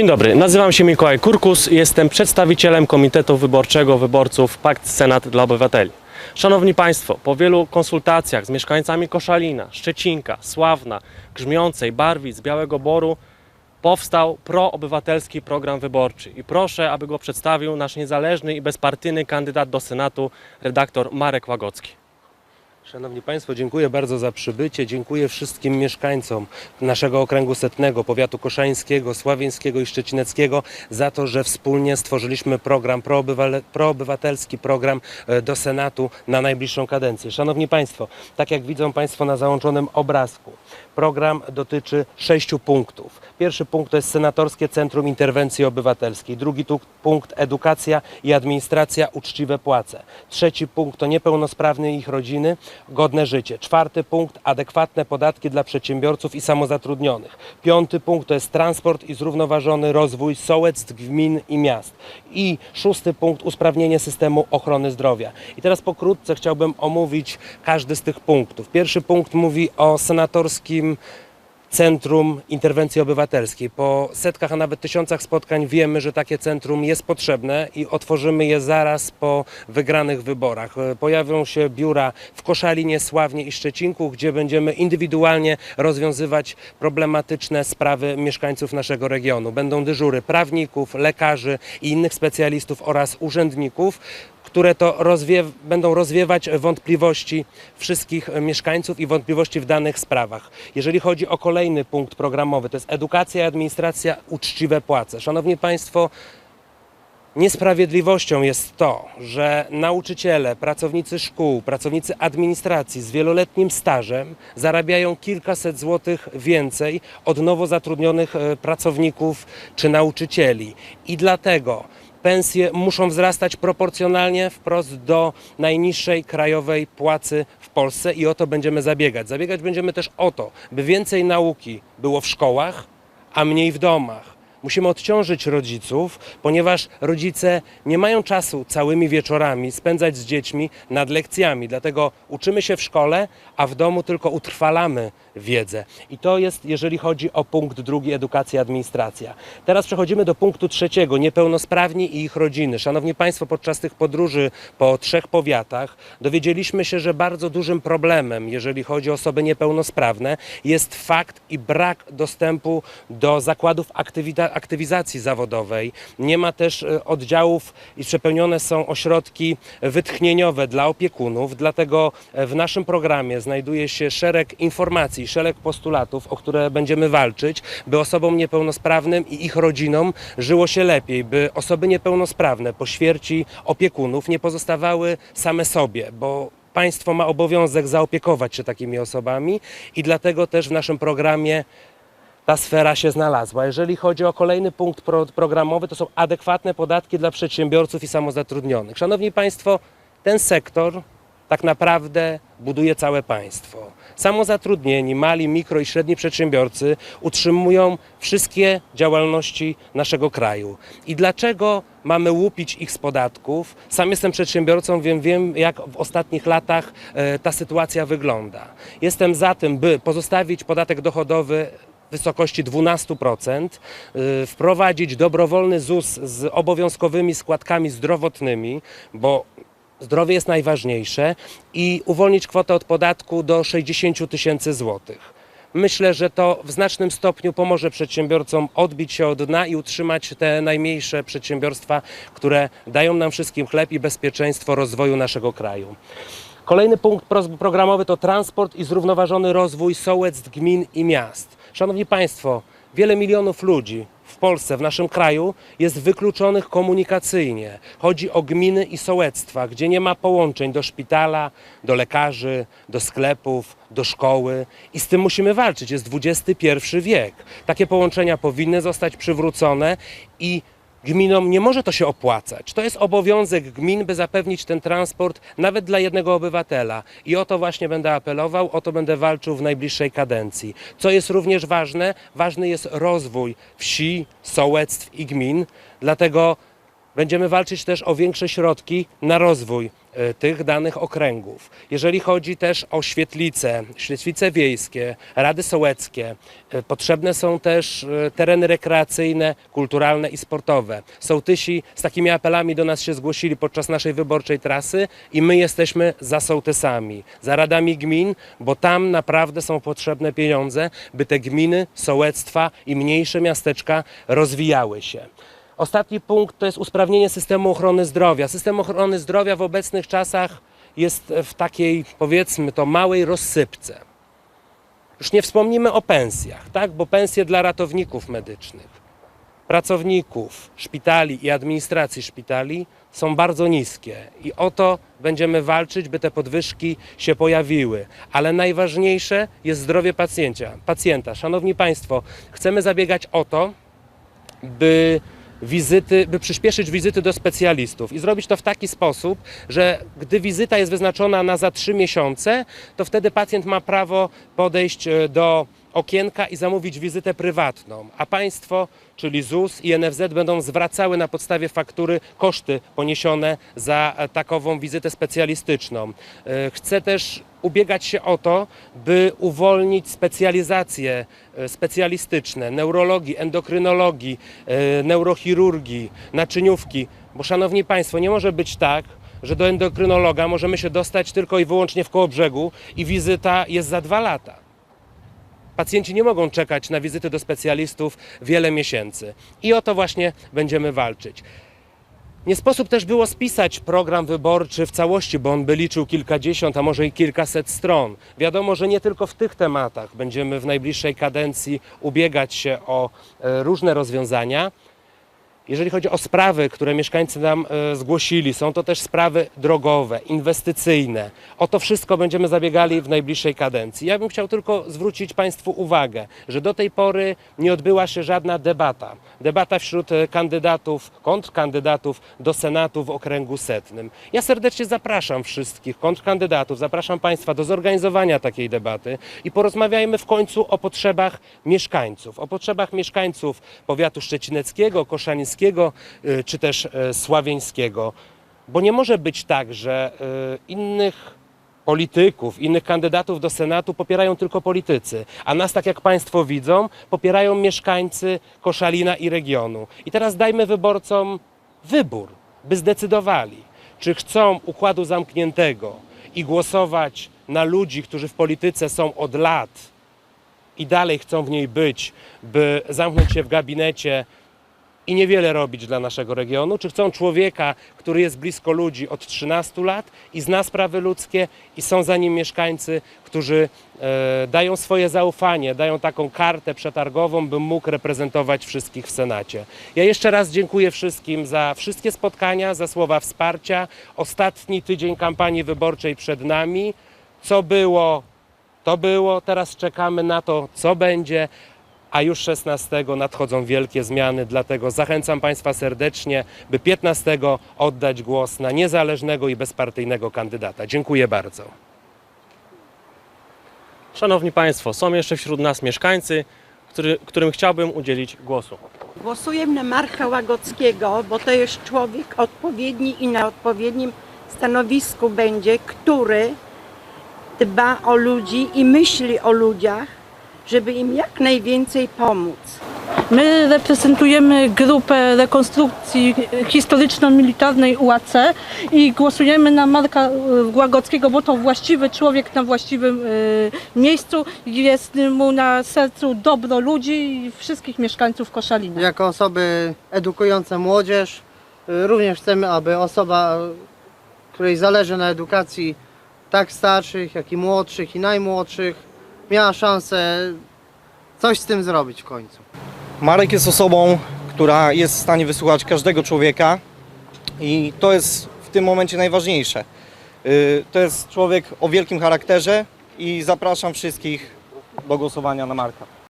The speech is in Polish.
Dzień dobry, nazywam się Mikołaj Kurkus jestem przedstawicielem Komitetu Wyborczego Wyborców Pakt Senat dla Obywateli. Szanowni Państwo, po wielu konsultacjach z mieszkańcami Koszalina, Szczecinka, Sławna, Grzmiącej, Barwic, Białego Boru powstał proobywatelski program wyborczy i proszę, aby go przedstawił nasz niezależny i bezpartyjny kandydat do Senatu, redaktor Marek Łagocki. Szanowni Państwo, dziękuję bardzo za przybycie. Dziękuję wszystkim mieszkańcom naszego okręgu setnego, powiatu koszańskiego, sławieńskiego i szczecineckiego za to, że wspólnie stworzyliśmy program, proobywatelski program e, do Senatu na najbliższą kadencję. Szanowni Państwo, tak jak widzą Państwo na załączonym obrazku, program dotyczy sześciu punktów. Pierwszy punkt to jest Senatorskie Centrum Interwencji Obywatelskiej. Drugi punkt edukacja i administracja, uczciwe płace. Trzeci punkt to niepełnosprawni i ich rodziny, godne życie. Czwarty punkt adekwatne podatki dla przedsiębiorców i samozatrudnionych. Piąty punkt to jest transport i zrównoważony rozwój sołectw, gmin i miast. I szósty punkt usprawnienie systemu ochrony zdrowia. I teraz pokrótce chciałbym omówić każdy z tych punktów. Pierwszy punkt mówi o senatorskim Centrum Interwencji Obywatelskiej. Po setkach, a nawet tysiącach spotkań wiemy, że takie centrum jest potrzebne i otworzymy je zaraz po wygranych wyborach. E, Pojawią się biura w Koszalinie, Sławnie i Szczecinku, gdzie będziemy indywidualnie rozwiązywać problematyczne sprawy mieszkańców naszego regionu. Będą dyżury prawników, lekarzy i innych specjalistów oraz urzędników które to rozwie, będą rozwiewać wątpliwości wszystkich mieszkańców i wątpliwości w danych sprawach. Jeżeli chodzi o kolejny punkt programowy, to jest edukacja i administracja, uczciwe płace. Szanowni Państwo, Niesprawiedliwością jest to, że nauczyciele, pracownicy szkół, pracownicy administracji z wieloletnim stażem zarabiają kilkaset złotych więcej od nowo zatrudnionych e, pracowników czy nauczycieli. I dlatego pensje muszą wzrastać proporcjonalnie wprost do najniższej krajowej płacy w Polsce i o to będziemy zabiegać. Zabiegać będziemy też o to, by więcej nauki było w szkołach, a mniej w domach. Musimy odciążyć rodziców, ponieważ rodzice nie mają czasu całymi wieczorami spędzać z dziećmi nad lekcjami. Dlatego uczymy się w szkole, a w domu tylko utrwalamy wiedzę. I to jest, jeżeli chodzi o punkt drugi, edukacja, administracja. Teraz przechodzimy do punktu trzeciego, niepełnosprawni i ich rodziny. Szanowni Państwo, podczas tych podróży po trzech powiatach dowiedzieliśmy się, że bardzo dużym problemem, jeżeli chodzi o osoby niepełnosprawne, jest fakt i brak dostępu do zakładów aktywita- aktywizacji zawodowej. Nie ma też e, oddziałów i przepełnione są ośrodki wytchnieniowe dla opiekunów, dlatego e, w naszym programie znajduje się szereg informacji, szereg postulatów, o które będziemy walczyć, by osobom niepełnosprawnym i ich rodzinom żyło się lepiej, by osoby niepełnosprawne po śmierci opiekunów nie pozostawały same sobie, bo państwo ma obowiązek zaopiekować się takimi osobami i dlatego też w naszym programie ta sfera się znalazła. Jeżeli chodzi o kolejny punkt pro, programowy, to są adekwatne podatki dla przedsiębiorców i samozatrudnionych. Szanowni Państwo, ten sektor tak naprawdę buduje całe państwo. Samozatrudnieni, mali, mikro i średni przedsiębiorcy utrzymują wszystkie działalności naszego kraju. I dlaczego mamy łupić ich z podatków? Sam jestem przedsiębiorcą, wiem, wiem jak w ostatnich latach e, ta sytuacja wygląda. Jestem za tym, by pozostawić podatek dochodowy wysokości 12%, y, wprowadzić dobrowolny ZUS z obowiązkowymi składkami zdrowotnymi, bo zdrowie jest najważniejsze i uwolnić kwotę od podatku do 60 tysięcy złotych. Myślę, że to w znacznym stopniu pomoże przedsiębiorcom odbić się od dna i utrzymać te najmniejsze przedsiębiorstwa, które dają nam wszystkim chleb i bezpieczeństwo rozwoju naszego kraju. Kolejny punkt pro- programowy to transport i zrównoważony rozwój sołectw, gmin i miast. Szanowni Państwo, wiele milionów ludzi w Polsce, w naszym kraju jest wykluczonych komunikacyjnie. Chodzi o gminy i sołectwa, gdzie nie ma połączeń do szpitala, do lekarzy, do sklepów, do szkoły i z tym musimy walczyć. Jest XXI wiek. Takie połączenia powinny zostać przywrócone i Gminom nie może to się opłacać. To jest obowiązek gmin, by zapewnić ten transport nawet dla jednego obywatela. I o to właśnie będę apelował, o to będę walczył w najbliższej kadencji. Co jest również ważne, ważny jest rozwój wsi, sołectw i gmin. Dlatego Będziemy walczyć też o większe środki na rozwój e, tych danych okręgów. Jeżeli chodzi też o świetlice, świetlice wiejskie, rady sołeckie, e, potrzebne są też e, tereny rekreacyjne, kulturalne i sportowe. Sołtysi z takimi apelami do nas się zgłosili podczas naszej wyborczej trasy i my jesteśmy za sołtysami, za radami gmin, bo tam naprawdę są potrzebne pieniądze, by te gminy, sołectwa i mniejsze miasteczka rozwijały się. Ostatni punkt to jest usprawnienie systemu ochrony zdrowia. System ochrony zdrowia w obecnych czasach jest w takiej, powiedzmy to, małej rozsypce. Już nie wspomnimy o pensjach, tak? bo pensje dla ratowników medycznych, pracowników szpitali i administracji szpitali są bardzo niskie i o to będziemy walczyć, by te podwyżki się pojawiły. Ale najważniejsze jest zdrowie pacjenta. pacjenta. Szanowni Państwo, chcemy zabiegać o to, by wizyty, by przyspieszyć wizyty do specjalistów i zrobić to w taki sposób, że gdy wizyta jest wyznaczona na za trzy miesiące, to wtedy pacjent ma prawo podejść e, do okienka i zamówić wizytę prywatną, a państwo, czyli ZUS i NFZ będą zwracały na podstawie faktury koszty poniesione za takową wizytę specjalistyczną. E, Chcę też ubiegać się o to, by uwolnić specjalizacje e, specjalistyczne, neurologii, endokrynologii, e, neurochirurgii, naczyniówki, bo szanowni państwo, nie może być tak, że do endokrynologa możemy się dostać tylko i wyłącznie w Kołobrzegu i wizyta jest za dwa lata. Pacjenci nie mogą czekać na wizyty do specjalistów wiele miesięcy. I o to właśnie będziemy walczyć. Nie sposób też było spisać program wyborczy w całości, bo on by liczył kilkadziesiąt, a może i kilkaset stron. Wiadomo, że nie tylko w tych tematach będziemy w najbliższej kadencji ubiegać się o e, różne rozwiązania. Jeżeli chodzi o sprawy, które mieszkańcy nam e, zgłosili, są to też sprawy drogowe, inwestycyjne. O to wszystko będziemy zabiegali w najbliższej kadencji. Ja bym chciał tylko zwrócić Państwu uwagę, że do tej pory nie odbyła się żadna debata. Debata wśród e, kandydatów, kontrkandydatów do Senatu w okręgu setnym. Ja serdecznie zapraszam wszystkich kontrkandydatów, zapraszam Państwa do zorganizowania takiej debaty i porozmawiajmy w końcu o potrzebach mieszkańców, o potrzebach mieszkańców powiatu szczecineckiego, koszalińskiego y, czy też y, sławieńskiego. Bo nie może być tak, że y, innych polityków, innych kandydatów do Senatu popierają tylko politycy, a nas, tak jak Państwo widzą, popierają mieszkańcy Koszalina i regionu. I teraz dajmy wyborcom wybór, by zdecydowali, czy chcą układu zamkniętego i głosować na ludzi, którzy w polityce są od lat i dalej chcą w niej być, by zamknąć się w gabinecie i niewiele robić dla naszego regionu? Czy chcą człowieka, który jest blisko ludzi od 13 lat i zna sprawy ludzkie i są za nim mieszkańcy, którzy e, dają swoje zaufanie, dają taką kartę przetargową, bym mógł reprezentować wszystkich w Senacie. Ja jeszcze raz dziękuję wszystkim za wszystkie spotkania, za słowa wsparcia. Ostatni tydzień kampanii wyborczej przed nami. Co było, to było. Teraz czekamy na to, co będzie a już 16 nadchodzą wielkie zmiany, dlatego zachęcam Państwa serdecznie, by 15 oddać głos na niezależnego i bezpartyjnego kandydata. Dziękuję bardzo. Szanowni Państwo, są jeszcze wśród nas mieszkańcy, który, którym chciałbym udzielić głosu. Głosuję na Marka Łagockiego, bo to jest człowiek odpowiedni i na odpowiednim stanowisku będzie, który dba o ludzi i myśli o ludziach, żeby im jak najwięcej pomóc. My reprezentujemy grupę rekonstrukcji historyczno-militarnej UAC i głosujemy na Marka e, Głagockiego, bo to właściwy człowiek na właściwym e, miejscu. Jest mu na sercu dobro ludzi i wszystkich mieszkańców Koszalina. Jako osoby edukujące młodzież, y, również chcemy, aby osoba, której zależy na edukacji tak starszych, jak i młodszych i najmłodszych, miała szansę coś z tym zrobić w końcu. Marek jest osobą, która jest w stanie wysłuchać każdego człowieka i to jest w tym momencie najważniejsze. Y, To jest człowiek o wielkim charakterze i zapraszam wszystkich do głosowania na Marka.